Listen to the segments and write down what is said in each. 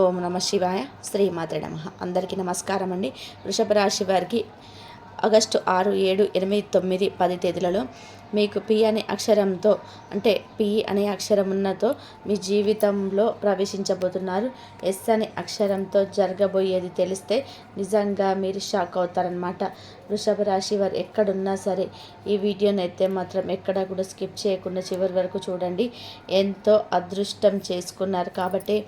ఓం నమ శివాయ శ్రీమాత్ర నమ. అందరికీ నమస్కారం అండి. వృషభ రాశి వారికి ఆగస్టు ఆరు ఏడు ఎనిమిది తొమ్మిది పది తేదీలలో మీకు పి అనే అక్షరంతో అంటే పి అనే అక్షరమున్నతో మీ జీవితంలో ప్రవేశించబోతున్నారు. ఎస్ అనే అక్షరంతో జరగబోయేది తెలిస్తే నిజంగా మీరు షాక్ అవుతారనమాట వృషభ రాశి వారు ఎక్కడున్నా సరే ఈ వీడియోని అయితే మాత్రం ఎక్కడ కూడా స్కిప్ చేయకుండా చివరి వరకు చూడండి. ఎంతో అదృష్టం చేసుకున్నారు కాబట్టి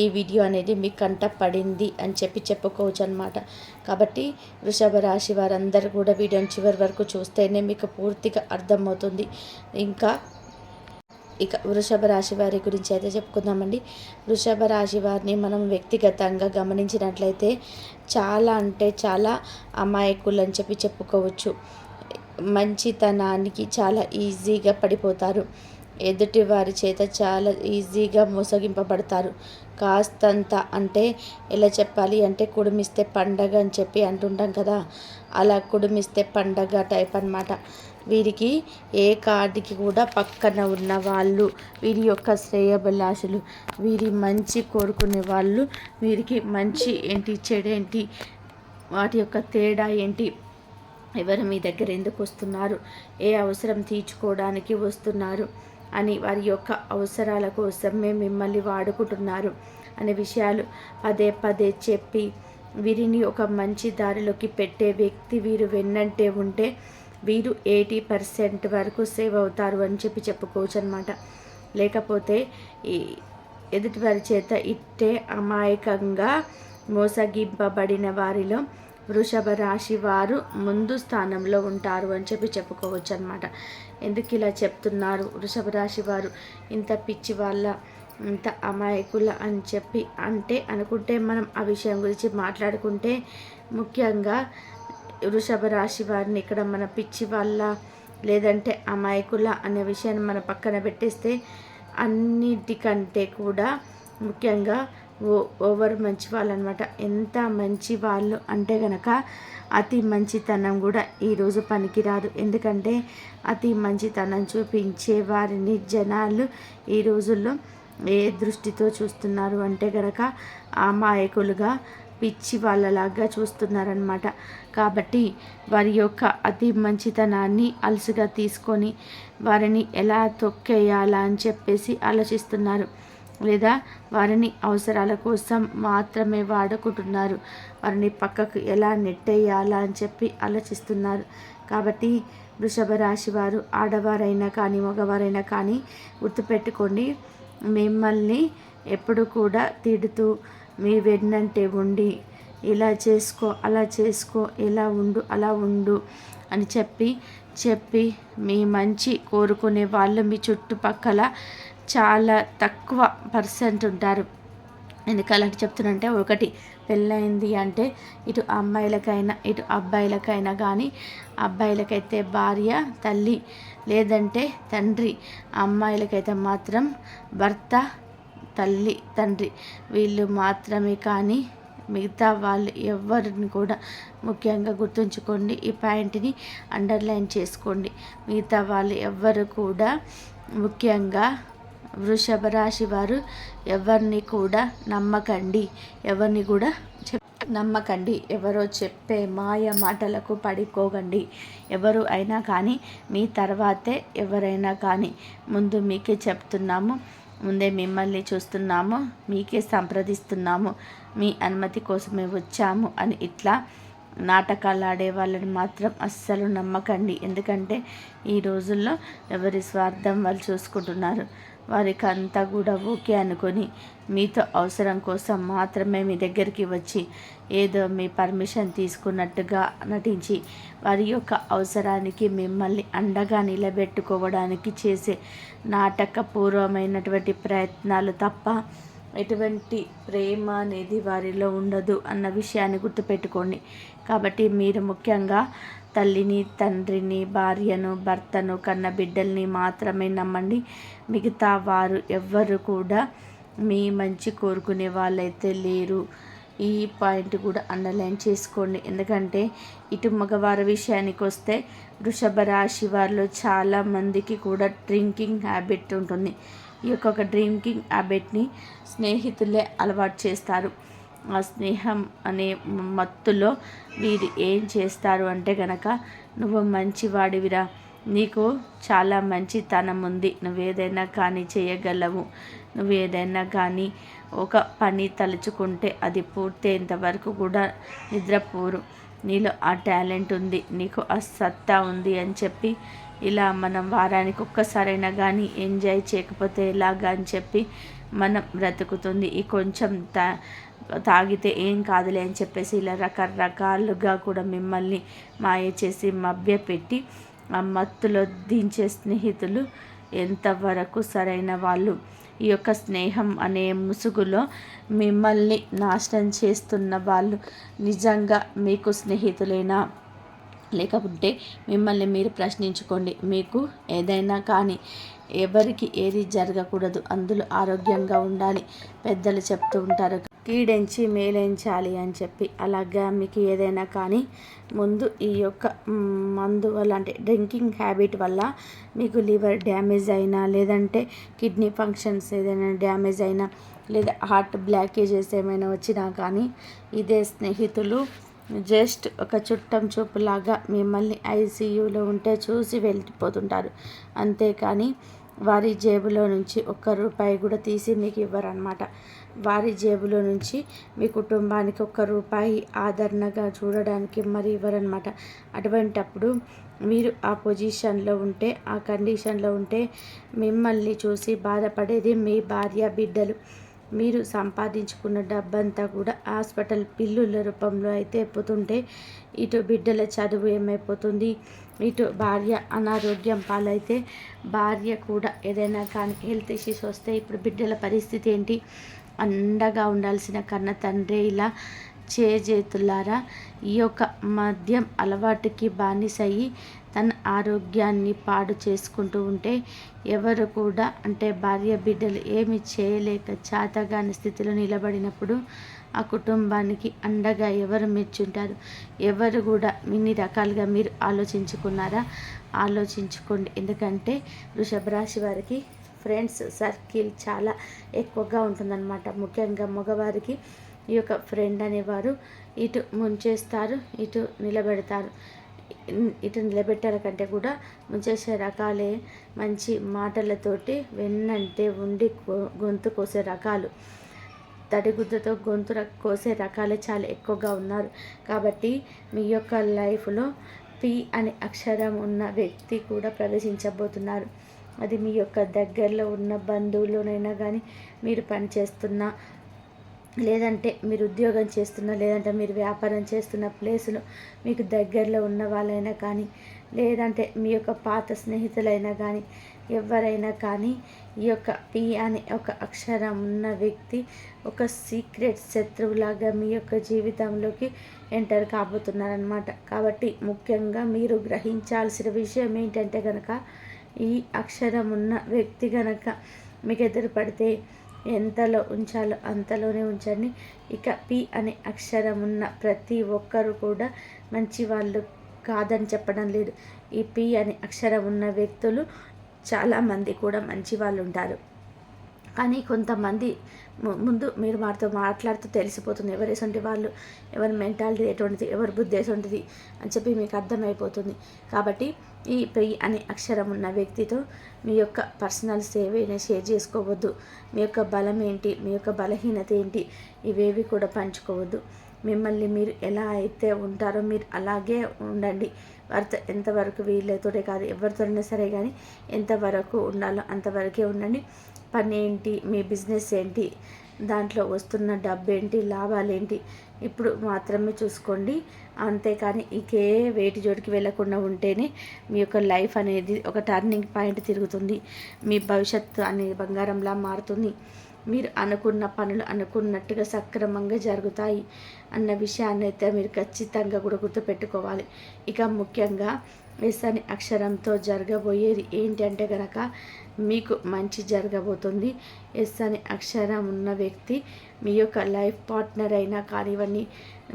ఈ వీడియో అనేది మీ కంట పడింది అని చెప్పి చెప్పుకోవచ్చు అనమాట కాబట్టి వృషభ రాశి వారందరూ కూడా వీడియోని చివరి వరకు చూస్తేనే మీకు పూర్తిగా అర్థమవుతుంది. ఇంకా ఇక వృషభ రాశి వారి గురించి అయితే చెప్పుకుందామండి. వృషభ రాశి వారిని మనం వ్యక్తిగతంగా గమనించినట్లయితే చాలా అంటే చాలా అమాయకులు అని చెప్పి చెప్పుకోవచ్చు. మంచితనానికి చాలా ఈజీగా పడిపోతారు. ఎదుటి వారి చేత చాలా ఈజీగా మోసగింపబడతారు. కాస్తంత అంటే ఎలా చెప్పాలి అంటే కుడుమిస్తే పండగ అని చెప్పి అంటుంటాం కదా. అలా కుడుమిస్తే పండగ టైప్ అనమాట వీరికి ఏ కార్డుకి కూడా పక్కన ఉన్న వాళ్ళు వీరి యొక్క శ్రేయభిలాషులు వీరి మంచి కోరుకునే వాళ్ళు వీరికి మంచి ఏంటి చెడేంటి వాటి యొక్క తేడా ఏంటి ఎవరు మీ దగ్గర ఎందుకు వస్తున్నారు ఏ అవసరం తీర్చుకోవడానికి వస్తున్నారు అని వారి యొక్క అవసరాల కోసమే మిమ్మల్ని వాడుకుంటున్నారు అనే విషయాలు పదే పదే చెప్పి వీరిని ఒక మంచి దారిలోకి పెట్టే వ్యక్తి వీరు వెన్నంటే ఉంటే వీరు ఎయిటీ పర్సెంట్ వరకు సేవ్ అవుతారు అని చెప్పి చెప్పుకోవచ్చు అనమాట లేకపోతే ఈ ఎదుటివారి చేత ఇట్టే అమాయకంగా మోసగింపబడిన వారిలో వృషభ రాశి వారు ముందు స్థానంలో ఉంటారు అని చెప్పి చెప్పుకోవచ్చు అనమాట ఎందుకు ఇలా చెప్తున్నారు వృషభ రాశి వారు? ఇంత పిచ్చి వాళ్ళ ఇంత అమాయకుల అని చెప్పి అంటే అనుకుంటే మనం ఆ విషయం గురించి మాట్లాడుకుంటే ముఖ్యంగా వృషభ రాశి వారిని ఇక్కడ మన పిచ్చి వాళ్ళ లేదంటే అమాయకుల అనే విషయాన్ని మన పక్కన పెట్టేస్తే అన్నిటికంటే కూడా ముఖ్యంగా ఓ ఓవర్ మంచి వాళ్ళు అనమాట ఎంత మంచి వాళ్ళు అంటే గనక అతి మంచితనం కూడా ఈరోజు పనికిరాదు. ఎందుకంటే అతి మంచితనం చూపించే వారిని జనాలు ఈ రోజుల్లో ఏ దృష్టితో చూస్తున్నారు అంటే గనక అమాయకులుగా పిచ్చి వాళ్ళలాగా చూస్తున్నారనమాట. కాబట్టి వారి యొక్క అతి మంచితనాన్ని అలసిగా తీసుకొని వారిని ఎలా తొక్కేయాలా అని చెప్పేసి ఆలోచిస్తున్నారు. లేదా వారిని అవసరాల కోసం మాత్రమే వాడుకుంటున్నారు. వారిని పక్కకు ఎలా నెట్టేయాలా అని చెప్పి ఆలోచిస్తున్నారు. కాబట్టి వృషభ రాశి వారు ఆడవారైనా కానీ మగవారైనా కానీ గుర్తుపెట్టుకోండి మిమ్మల్ని ఎప్పుడు కూడా తిడుతూ మీ వెన్నంటే ఉండి ఇలా చేసుకో అలా చేసుకో ఇలా ఉండు అలా ఉండు అని చెప్పి చెప్పి మీ మంచి కోరుకునే వాళ్ళు మీ చుట్టుపక్కల చాలా తక్కువ పర్సెంట్ ఉంటారు. ఎందుకలాంటి చెప్తున్నంటే ఒకటి పెళ్ళైంది అంటే ఇటు అమ్మాయిలకైనా ఇటు అబ్బాయిలకైనా కానీ అబ్బాయిలకైతే భార్య తల్లి లేదంటే తండ్రి అమ్మాయిలకైతే మాత్రం భర్త తల్లి తండ్రి. వీళ్ళు మాత్రమే కానీ మిగతా వాళ్ళు ఎవరిని కూడా ముఖ్యంగా గుర్తుంచుకోండి. ఈ పాయింట్ని అండర్లైన్ చేసుకోండి. మిగతా వాళ్ళు ఎవ్వరు కూడా ముఖ్యంగా వృషభ రాశి వారు ఎవరిని కూడా నమ్మకండి. ఎవరిని కూడా నమ్మకండి. ఎవరో చెప్పే మాయ మాటలకు పడిపోకండి. ఎవరు అయినా కానీ మీ తర్వాతే ఎవరైనా కానీ ముందు మీకే చెప్తున్నాము. ముందే మిమ్మల్ని చూస్తున్నాము. మీకే సంప్రదిస్తున్నాము. మీ అనుమతి కోసమే వచ్చాము అని ఇట్లా నాటకాలు ఆడే వాళ్ళని మాత్రం అస్సలు నమ్మకండి. ఎందుకంటే ఈ రోజుల్లో ఎవరి స్వార్థం వాళ్ళు చూసుకుంటున్నారు. వారికి అంతా కూడా ఓకే అనుకొని మీతో అవసరం కోసం మాత్రమే మీ దగ్గరికి వచ్చి ఏదో మీ పర్మిషన్ తీసుకున్నట్టుగా నటించి వారి యొక్క అవసరానికి మిమ్మల్ని అండగా నిలబెట్టుకోవడానికి చేసే నాటకపూర్వమైనటువంటి ప్రయత్నాలు తప్ప ఎటువంటి ప్రేమ అనేది వారిలో ఉండదు అన్న విషయాన్ని గుర్తుపెట్టుకోండి. కాబట్టి మీరు ముఖ్యంగా తల్లిని తండ్రిని భార్యను భర్తను కన్న బిడ్డల్ని మాత్రమే నమ్మండి. మిగతా వారు ఎవ్వరు కూడా మీ మంచి కోరుకునే వాళ్ళైతే లేరు. ఈ పాయింట్ కూడా అండర్లైన్ చేసుకోండి. ఎందుకంటే ఇటు మగవారి విషయానికి వస్తే వృషభ రాశి వారిలో చాలామందికి కూడా డ్రింకింగ్ హ్యాబిట్ ఉంటుంది. ఈ యొక్క డ్రింకింగ్ హ్యాబిట్ని స్నేహితులే అలవాటు చేస్తారు. ఆ స్నేహం అనే మత్తులో వీరు ఏం చేస్తారు అంటే గనక నువ్వు మంచివాడివిరా. నీకు చాలా మంచితనం ఉంది. నువ్వేదైనా కానీ చేయగలవు. నువ్వు ఏదైనా కానీ ఒక పని తలుచుకుంటే అది పూర్తయ్యేంత వరకు కూడా నిద్రపోరు. నీలో ఆ టాలెంట్ ఉంది. నీకు ఆ సత్తా ఉంది అని చెప్పి ఇలా మనం వారానికి ఒక్కసారైనా కానీ ఎంజాయ్ చేయకపోతే ఎలాగా అని చెప్పి మనం బ్రతుకుతుంది. ఈ కొంచెం త తాగితే ఏం కాదులే అని చెప్పేసి ఇలా రకరకాలుగా కూడా మిమ్మల్ని మాయ చేసి మభ్యపెట్టి ఆ మత్తులో దించే స్నేహితులు ఎంతవరకు సరైన వాళ్ళు? ఈ యొక్క స్నేహం అనే ముసుగులో మిమ్మల్ని నాశనం చేస్తున్న వాళ్ళు నిజంగా మీకు స్నేహితులైనా? లేకపోతే మిమ్మల్ని మీరు ప్రశ్నించుకోండి మీకు ఏదైనా కానీ ఎవరికి ఏది జరగకూడదు అందులో ఆరోగ్యంగా ఉండాలి పెద్దలు చెప్తూ ఉంటారు కీడెంచి మేలెంచాలి అని చెప్పి అలాగా మీకు ఏదైనా కానీ ముందు ఈ యొక్క మందు వల్ల అంటే డ్రింకింగ్ హ్యాబిట్ వల్ల మీకు లివర్ డ్యామేజ్ అయినా లేదంటే కిడ్నీ ఫంక్షన్స్ ఏదైనా డ్యామేజ్ అయినా లేదా హార్ట్ బ్లాకేజెస్ ఏమైనా వచ్చినా కానీ ఇదే స్నేహితులు జస్ట్ ఒక చుట్టం చూపులాగా మిమ్మల్ని ఐసీయూలో ఉంటే చూసి వెళ్ళిపోతుంటారు. అంతేకాని వారి జేబులో నుంచి ఒక్క రూపాయి కూడా తీసి మీకు ఇవ్వరనమాట వారి జేబులో నుంచి మీ కుటుంబానికి ఒక్క రూపాయి ఆదరణగా చూడడానికి మరి ఇవ్వరనమాట అటువంటప్పుడు మీరు ఆ పొజిషన్లో ఉంటే ఆ కండిషన్లో ఉంటే మిమ్మల్ని చూసి బాధపడేది మీ భార్య బిడ్డలు. మీరు సంపాదించుకున్న డబ్బంతా కూడా హాస్పిటల్ బిల్లుల రూపంలో అయితే పోతుంటే ఇటు బిడ్డల చదువు ఏమైపోతుంది? ఇటు భార్య అనారోగ్యం పాలైతే భార్య కూడా ఏదైనా కానీ హెల్త్ ఇష్యూస్ వస్తే ఇప్పుడు బిడ్డల పరిస్థితి ఏంటి? అండగా ఉండాల్సిన కన్న తండ్రి ఇలా చేజేతులారా. ఈ యొక్క మద్యం అలవాటుకి బానిసయ్యి తన ఆరోగ్యాన్ని పాడు చేసుకుంటూ ఉంటే ఎవరు కూడా అంటే భార్య బిడ్డలు ఏమి చేయలేక చాతగాని స్థితిలో నిలబడినప్పుడు ఆ కుటుంబానికి అండగా ఎవరు మెచ్చుంటారు? ఎవరు కూడా ఇన్ని రకాలుగా మీరు ఆలోచించుకున్నారా? ఆలోచించుకోండి. ఎందుకంటే వృషభ రాశి వారికి ఫ్రెండ్స్ సర్కిల్ చాలా ఎక్కువగా ఉంటుందన్నమాట. ముఖ్యంగా మగవారికి ఈ యొక్క ఫ్రెండ్ అనేవారు ఇటు ముంచేస్తారు ఇటు నిలబెడతారు. ఇటు నిలబెట్టాల కంటే కూడా ముంచేసే రకాలే మంచి మాటలతోటి వెన్నంటే ఉండి గొంతు కోసే రకాలు. తడిగుద్దతో గొంతు కోసే రకాలే చాలా ఎక్కువగా ఉన్నారు. కాబట్టి మీ యొక్క లైఫ్లో పి అనే అక్షరం ఉన్న వ్యక్తి కూడా ప్రవేశించబోతున్నారు. అది మీ యొక్క దగ్గరలో ఉన్న బంధువులోనైనా కానీ మీరు పనిచేస్తున్న లేదంటే మీరు ఉద్యోగం చేస్తున్న లేదంటే మీరు వ్యాపారం చేస్తున్న ప్లేసులో మీకు దగ్గరలో ఉన్న వాళ్ళైనా కానీ లేదంటే మీ యొక్క పాత స్నేహితులైనా కానీ ఎవరైనా కానీ ఈ యొక్క పి అనే ఒక అక్షరం ఉన్న వ్యక్తి ఒక సీక్రెట్ శత్రువులాగా మీ యొక్క జీవితంలోకి ఎంటర్ కాబోతున్నారనమాట కాబట్టి ముఖ్యంగా మీరు గ్రహించాల్సిన విషయం ఏంటంటే కనుక ఈ అక్షరం ఉన్న వ్యక్తి కనుక మీకు ఎదురు పడితే ఎంతలో ఉంచాలో అంతలోనే ఉంచండి. ఇక పి అనే అక్షరం ఉన్న ప్రతి ఒక్కరు కూడా మంచి వాళ్ళు కాదని చెప్పడం లేదు. ఈ పి అనే అక్షరం ఉన్న వ్యక్తులు చాలామంది కూడా మంచి వాళ్ళు ఉంటారు. కానీ కొంతమంది ముందు మీరు వారితో మాట్లాడుతూ తెలిసిపోతుంది. ఎవరు వాళ్ళు? ఎవరి మెంటాలిటీ ఎటువంటిది? ఎవరి బుద్ధి ఎటువంటిది అని చెప్పి మీకు అర్థమైపోతుంది. కాబట్టి ఈ పెయ్యి అనే అక్షరం ఉన్న వ్యక్తితో మీ యొక్క పర్సనల్ సేవ్ షేర్ చేసుకోవద్దు. మీ యొక్క బలం ఏంటి? మీ యొక్క బలహీనత ఏంటి? ఇవేవి కూడా పంచుకోవద్దు. మిమ్మల్ని మీరు ఎలా అయితే ఉంటారో మీరు అలాగే ఉండండి. వారితో ఎంతవరకు వీళ్ళతోటే కాదు ఎవరితోనైనా సరే కానీ ఎంతవరకు ఉండాలో అంతవరకే ఉండండి. పని ఏంటి? మీ బిజినెస్ ఏంటి? దాంట్లో వస్తున్న డబ్బు ఏంటి లాభాలు ఏంటి ఇప్పుడు మాత్రమే చూసుకోండి. అంతేకాని ఇంకే వేటి జోడికి వెళ్ళకుండా ఉంటేనే మీ యొక్క లైఫ్ అనేది ఒక టర్నింగ్ పాయింట్ తిరుగుతుంది. మీ భవిష్యత్తు అనేది బంగారంలా మారుతుంది. మీరు అనుకున్న పనులు అనుకున్నట్టుగా సక్రమంగా జరుగుతాయి అన్న విషయాన్ని అయితే మీరు ఖచ్చితంగా కూడా గుర్తుపెట్టుకోవాలి. ఇక ముఖ్యంగా ఎస్ అని అక్షరంతో జరగబోయేది ఏంటంటే కనుక మీకు మంచి జరగబోతుంది. ఎస్ అనే అక్షరం ఉన్న వ్యక్తి మీ యొక్క లైఫ్ పార్ట్నర్ అయినా కానివ్వండి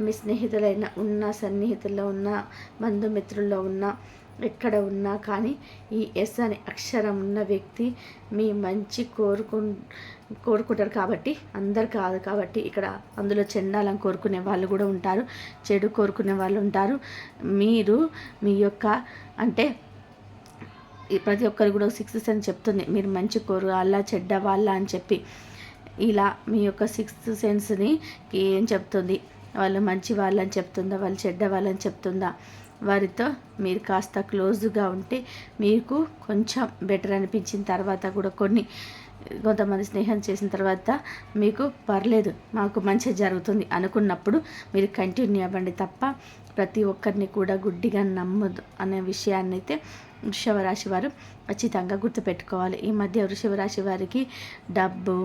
మీ స్నేహితులైనా ఉన్న సన్నిహితుల్లో ఉన్న బంధుమిత్రుల్లో ఉన్న ఎక్కడ ఉన్నా కానీ ఈ ఎస్ అనే అక్షరం ఉన్న వ్యక్తి మీ మంచి కోరుకు కోరుకుంటారు కాబట్టి అందరు కాదు కాబట్టి ఇక్కడ అందులో చెండాలని కోరుకునే వాళ్ళు కూడా ఉంటారు చెడు కోరుకునే వాళ్ళు ఉంటారు. మీరు మీ యొక్క అంటే ప్రతి ఒక్కరు కూడా సిక్స్త్ సెన్స్ చెప్తుంది మీరు మంచి కోరు అలా చెడ్డ వాళ్ళ అని చెప్పి. ఇలా మీ యొక్క సిక్స్త్ సెన్స్ని ఏం చెప్తుంది? వాళ్ళు మంచి వాళ్ళని చెప్తుందా? వాళ్ళు చెడ్డ వాళ్ళని చెప్తుందా? వారితో మీరు కాస్త క్లోజ్గా ఉంటే మీకు కొంచెం బెటర్ అనిపించిన తర్వాత కూడా కొన్ని కొంతమంది స్నేహం చేసిన తర్వాత మీకు పర్లేదు మాకు మంచి జరుగుతుంది అనుకున్నప్పుడు మీరు కంటిన్యూ అవ్వండి తప్ప ప్రతి ఒక్కరిని కూడా గుడ్డిగా నమ్మదు అనే విషయాన్ని అయితే వృషభ రాశి వారు ఖచ్చితంగా గుర్తుపెట్టుకోవాలి. ఈ మధ్య వృషభ రాశి వారికి డబ్బు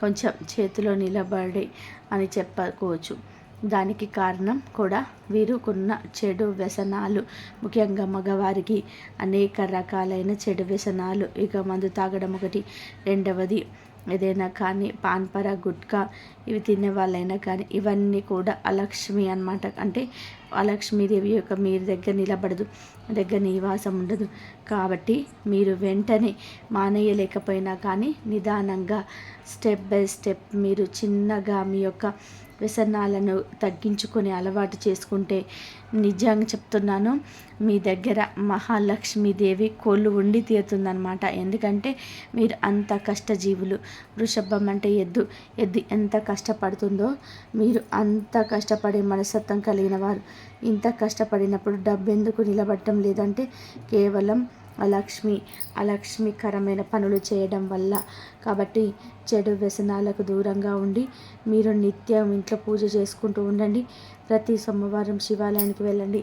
కొంచెం చేతిలో నిలబడి అని చెప్పుకోవచ్చు. దానికి కారణం కూడా వీరుకున్న చెడు వ్యసనాలు. ముఖ్యంగా మగవారికి అనేక రకాలైన చెడు వ్యసనాలు. ఇక మందు తాగడం ఒకటి. రెండవది ఏదైనా కానీ పాన్పర గుట్కా ఇవి తినే వాళ్ళైనా కానీ ఇవన్నీ కూడా అలక్ష్మి అనమాట అంటే అలక్ష్మీదేవి యొక్క మీరు దగ్గర నిలబడదు దగ్గర నివాసం ఉండదు. కాబట్టి మీరు వెంటనే మానేయలేకపోయినా కానీ నిదానంగా స్టెప్ బై స్టెప్ మీరు చిన్నగా మీ యొక్క వ్యసనాలను తగ్గించుకొని అలవాటు చేసుకుంటే నిజంగా చెప్తున్నాను మీ దగ్గర మహాలక్ష్మీదేవి కోళ్ళు ఉండి తీరుతుందనమాట ఎందుకంటే మీరు అంత కష్టజీవులు. వృషభం అంటే ఎద్దు. ఎద్దు ఎంత కష్టపడుతుందో మీరు అంత కష్టపడే మనస్తత్వం కలిగిన వారు. ఇంత కష్టపడినప్పుడు డబ్బు ఎందుకు నిలబడటం లేదంటే కేవలం లక్ష్మి అలక్ష్మికరమైన పనులు చేయడం వల్ల. కాబట్టి చెడు వ్యసనాలకు దూరంగా ఉండి మీరు నిత్యం ఇంట్లో పూజ చేసుకుంటూ ఉండండి. ప్రతి సోమవారం శివాలయానికి వెళ్ళండి.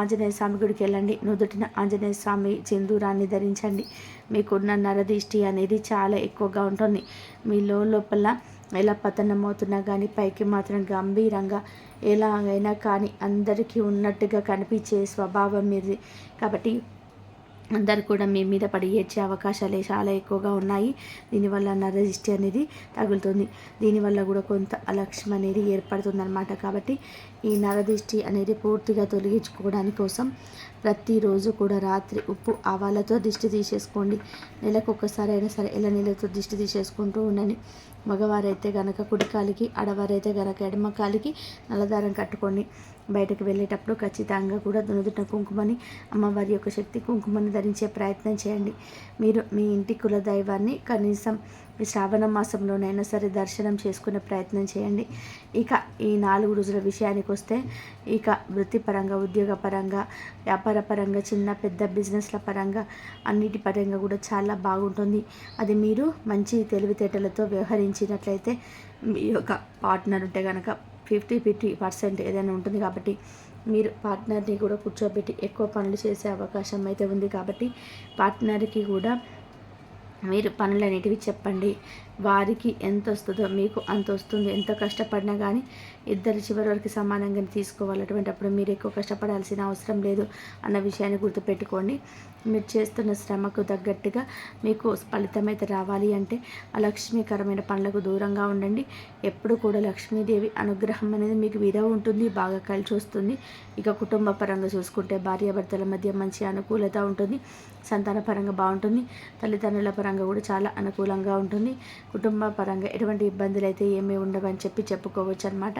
ఆంజనేయ స్వామి గుడికి వెళ్ళండి. నుదుటిన ఆంజనేయ స్వామి సింధూరాన్ని ధరించండి. మీకున్న నరదిష్టి అనేది చాలా ఎక్కువగా ఉంటుంది. మీ లోపల ఎలా పతనమవుతున్నా కానీ పైకి మాత్రం గంభీరంగా ఎలాగైనా కానీ అందరికీ ఉన్నట్టుగా కనిపించే స్వభావం మీది. కాబట్టి అందరు కూడా మీ మీద పడి ఏడ్చే అవకాశాలే చాలా ఎక్కువగా ఉన్నాయి. దీనివల్ల నరదిష్టి అనేది తగులుతుంది. దీనివల్ల కూడా కొంత అలక్ష్యం అనేది ఏర్పడుతుందన్నమాట. కాబట్టి ఈ నరదిష్టి అనేది పూర్తిగా తొలగించుకోవడానికి కోసం ప్రతిరోజు కూడా రాత్రి ఉప్పు ఆవాలతో దిష్టి తీసేసుకోండి. నెలకు ఒక్కసారి అయినా సరే ఇలా నీళ్ళతో దిష్టి తీసేసుకుంటూ ఉండండి. మగవారైతే గనక కుడికాలికి ఆడవారైతే గనక ఎడమకాలికి నల్లదారం కట్టుకోండి. బయటకు వెళ్ళేటప్పుడు ఖచ్చితంగా కూడా దునుదుట కుంకుమని అమ్మవారి యొక్క శక్తి కుంకుమని ధరించే ప్రయత్నం చేయండి. మీరు మీ ఇంటి కుల దైవాన్ని కనీసం శ్రావణ మాసంలోనైనా సరే దర్శనం చేసుకునే ప్రయత్నం చేయండి. ఇక ఈ నాలుగు రోజుల విషయానికి వస్తే ఇక వృత్తిపరంగా ఉద్యోగపరంగా వ్యాపార పరంగా చిన్న పెద్ద బిజినెస్ల పరంగా అన్నిటి పరంగా కూడా చాలా బాగుంటుంది. అది మీరు మంచి తెలివితేటలతో వ్యవహరించినట్లయితే మీ యొక్క పార్ట్నర్ ఉంటే కనుక ఫిఫ్టీ ఫిఫ్టీ పర్సెంట్ ఏదైనా ఉంటుంది కాబట్టి మీరు పార్ట్నర్ని కూడా కూర్చోబెట్టి ఎక్కువ పనులు చేసే అవకాశం అయితే ఉంది కాబట్టి పార్ట్నర్కి కూడా మీరు పనులు అనేటివి చెప్పండి. వారికి ఎంత వస్తుందో మీకు అంత వస్తుంది. ఎంత కష్టపడినా కానీ ఇద్దరు చివరి వరకు సమానంగా తీసుకోవాలి. అప్పుడు మీరు ఎక్కువ కష్టపడాల్సిన అవసరం లేదు అన్న విషయాన్ని గుర్తుపెట్టుకోండి. మీరు చేస్తున్న శ్రమకు తగ్గట్టుగా మీకు ఫలితం అయితే రావాలి అంటే అలక్ష్మీకరమైన పనులకు దూరంగా ఉండండి. ఎప్పుడు కూడా లక్ష్మీదేవి అనుగ్రహం అనేది మీకు విధవ ఉంటుంది బాగా కలిసి వస్తుంది. ఇక కుటుంబ పరంగా చూసుకుంటే భార్యాభర్తల మధ్య మంచి అనుకూలత ఉంటుంది సంతాన పరంగా బాగుంటుంది తల్లిదండ్రుల పరంగా కూడా చాలా అనుకూలంగా ఉంటుంది. కుటుంబ పరంగా ఎటువంటి ఇబ్బందులు అయితే ఏమీ ఉండవని చెప్పి చెప్పుకోవచ్చు అనమాట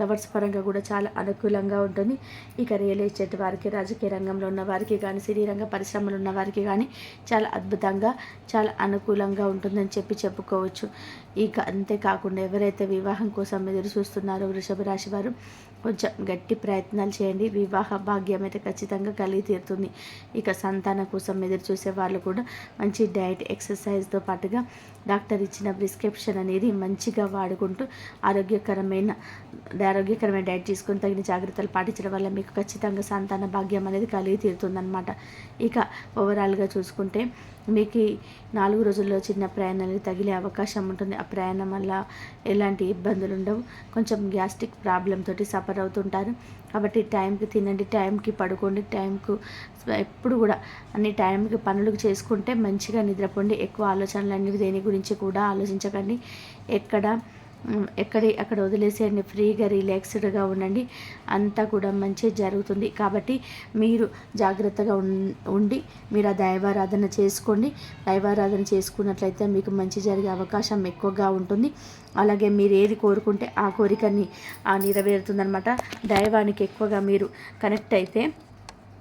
లవర్స్ పరంగా కూడా చాలా అనుకూలంగా ఉంటుంది. ఇక రియల్ ఎస్టేట్ వారికి రాజకీయ రంగంలో ఉన్న వారికి కానీ సినీ రంగ పరిశ్రమలు ఉన్న వారికి కానీ చాలా అద్భుతంగా చాలా అనుకూలంగా ఉంటుందని చెప్పి చెప్పుకోవచ్చు. ఇక అంతేకాకుండా ఎవరైతే వివాహం కోసం ఎదురు చూస్తున్నారో వృషభ రాశి వారు కొంచెం గట్టి ప్రయత్నాలు చేయండి. వివాహ భాగ్యం అయితే ఖచ్చితంగా కలిగి తీరుతుంది. ఇక సంతానం కోసం ఎదురు చూసే వాళ్ళు కూడా మంచి డైట్ ఎక్సర్సైజ్తో పాటుగా డాక్టర్ ఇచ్చిన ప్రిస్క్రిప్షన్ అనేది మంచిగా వాడుకుంటూ ఆరోగ్యకరమైన ఆరోగ్యకరమైన డైట్ తీసుకొని తగిన జాగ్రత్తలు పాటించడం వల్ల మీకు ఖచ్చితంగా సంతాన భాగ్యం అనేది కలిగి తీరుతుందన్నమాట. ఇక ఓవరాల్గా చూసుకుంటే మీకు నాలుగు రోజుల్లో చిన్న ప్రయాణానికి తగిలే అవకాశం ఉంటుంది. ఆ ప్రయాణం వల్ల ఎలాంటి ఇబ్బందులు ఉండవు. కొంచెం గ్యాస్ట్రిక్ ప్రాబ్లం తోటి సఫర్ అవుతుంటారు. కాబట్టి టైంకి తినండి టైంకి పడుకోండి టైంకు ఎప్పుడు కూడా అన్ని టైంకి పనులు చేసుకుంటే మంచిగా నిద్రపోండి. ఎక్కువ ఆలోచనలు అన్ని దేని గురించి కూడా ఆలోచించకండి. ఎక్కడ ఎక్కడి అక్కడ వదిలేసేయండి ఫ్రీగా రిలాక్స్డ్గా ఉండండి. అంతా కూడా మంచి జరుగుతుంది. కాబట్టి మీరు జాగ్రత్తగా ఉండి మీరు ఆ దైవారాధన చేసుకోండి. దైవారాధన చేసుకున్నట్లయితే మీకు మంచి జరిగే అవకాశం ఎక్కువగా ఉంటుంది. అలాగే మీరు ఏది కోరుకుంటే ఆ కోరికని ఆ నెరవేరుతుందనమాట దైవానికి ఎక్కువగా మీరు కనెక్ట్ అయితే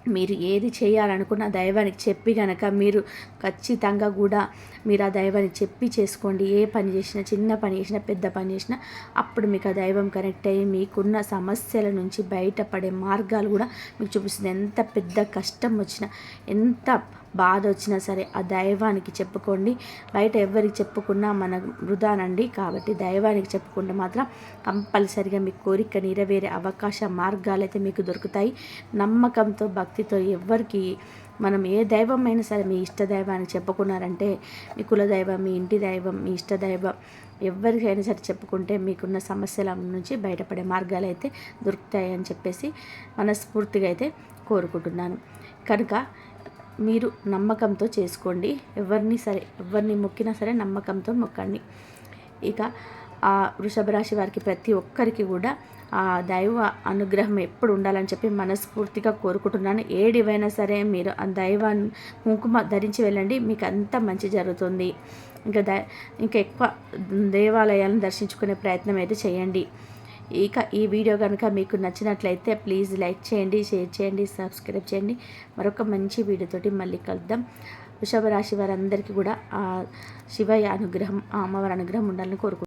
మీరు ఏది చేయాలనుకున్న దైవానికి చెప్పి గనక మీరు ఖచ్చితంగా కూడా మీరు ఆ దైవానికి చెప్పి చేసుకోండి. ఏ పని చేసినా చిన్న పని చేసినా పెద్ద పని చేసినా అప్పుడు మీకు ఆ దైవం కనెక్ట్ అయ్యి మీకున్న సమస్యల నుంచి బయటపడే మార్గాలు కూడా మీకు చూపిస్తుంది. ఎంత పెద్ద కష్టం వచ్చినా ఎంత బాధ వచ్చినా సరే ఆ దైవానికి చెప్పుకోండి. బయట ఎవరికి చెప్పుకున్నా మన వృధానండి. కాబట్టి దైవానికి చెప్పుకుంటే మాత్రం కంపల్సరిగా మీ కోరిక నెరవేరే అవకాశ మార్గాలు అయితే మీకు దొరుకుతాయి. నమ్మకంతో భక్తితో ఎవరికి మనం ఏ దైవం అయినా సరే మీ ఇష్ట దైవానికి చెప్పుకున్నారంటే మీ కుల దైవం మీ ఇంటి దైవం మీ ఇష్ట దైవం ఎవరికైనా సరే చెప్పుకుంటే మీకున్న సమస్యల నుంచి బయటపడే మార్గాలు అయితే దొరుకుతాయి అని చెప్పేసి మనస్ఫూర్తిగా అయితే కోరుకుంటున్నాను. కనుక మీరు నమ్మకంతో చేసుకోండి. ఎవరిని సరే ఎవరిని మొక్కినా సరే నమ్మకంతో మొక్కండి. ఇక ఆ వృషభ రాశి వారికి ప్రతి ఒక్కరికి కూడా ఆ దైవ అనుగ్రహం ఎప్పుడు ఉండాలని చెప్పి మనస్ఫూర్తిగా కోరుకుంటున్నాను. ఏడివైనా సరే మీరు ఆ దైవ కుంకుమ ధరించి వెళ్ళండి. మీకు అంత మంచి జరుగుతుంది. ఇంకా ద ఇంకా ఎక్కువ దేవాలయాలను దర్శించుకునే ప్రయత్నం అయితే చేయండి. ఇక ఈ వీడియో కనుక మీకు నచ్చినట్లయితే ప్లీజ్ లైక్ చేయండి షేర్ చేయండి సబ్స్క్రైబ్ చేయండి. మరొక మంచి వీడియోతోటి మళ్ళీ కలుద్దాం. వృషభ రాశి వారందరికీ కూడా ఆ శివయ్య అనుగ్రహం ఆ అమ్మవారి అనుగ్రహం ఉండాలని కోరుకుంటున్నాను.